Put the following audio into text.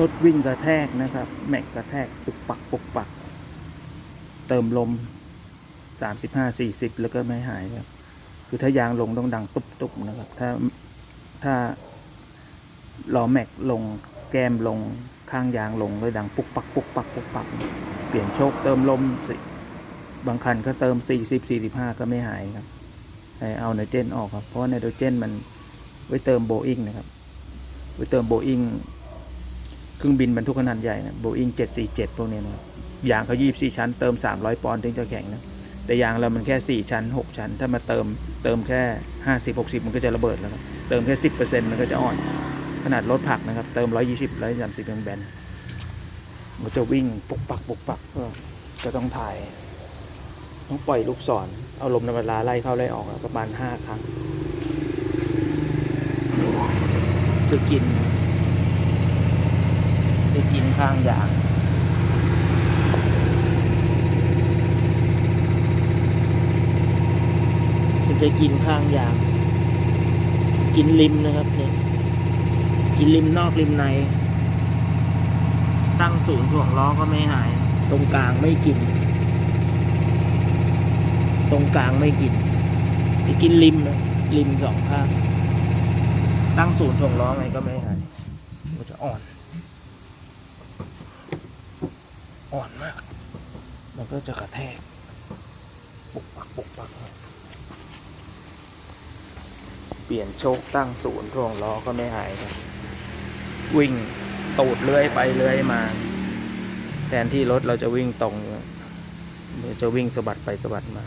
รถวิ่งกระแทกนะครับ แม็กกระแทกปุกปักปุกปัก เติมลมสามสิบห้าสี่สิบแล้วก็ไม่หายครับ คือถ้ายางลงต้องดังตุบตุบนะครับ ถ้าถ้าล้อแม็กลงแก้มลงข้างยางลงเลยดังปุกปักปุกปักปุกปัก เปลี่ยนโชคเติมลมสิบางคันก็เติมสี่สิบสี่สิบห้าก็ไม่หายครับให้เอาไนโตรเจนออกครับ เพราะไนโตรเจนมันไว้เติมโบอิงนะครับ ไว้เติมโบอิง เครื่องบินบรรทุกขนาดใหญ่นะโบอิงเจ็ดสี่เจ็ดพวกนี้นะยางเขายี่สี่ชั้นเติมสามร้อยปอนด์ถึงจะแข็งนะแต่ยางเรามันแค่สี่ชั้นหกชั้น ถ้ามาเติมเติมแค่ห้าสิบหกสิบมันก็จะระเบิดแล้วครับเติมแค่สิบเปอร์เซ็นต์มันก็จะอ่อน ขนาดรถผักนะครับ เติมร้อยยี่สิบร้อยสามสิบยังแบนมันจะวิ่งปุกปักปุกปักก็ก็ต้องถ่าย ต้องปล่อยลูกศรเอาลมในเวลาไล่เข้าไล่ออกประมาณห้าครั้งคือกิน กินข้างยางมันจะกินข้างยาง กินริมนะครับเนี่ยกินริมนอกริมใน ตั้งศูนย์ถ่วงล้อก็ไม่หาย ตรงกลางไม่กิน ตรงกลางไม่กินจะกินริมนะริมสองข้างตั้งศูนย์ถ่วงล้อไงก็ไม่หายมันจะอ่อน อ่อนมาก มันก็จะกระแทกปุกปักปุกปัก เปลี่ยนโชคตั้งศูนย์ร่วงล้อก็ไม่หายครับวิ่งตูดเลื่อยไปเลื่อยมา แทนที่รถเราจะวิ่งตรงอยู่มันจะวิ่งสะบัดไปสะบัดมา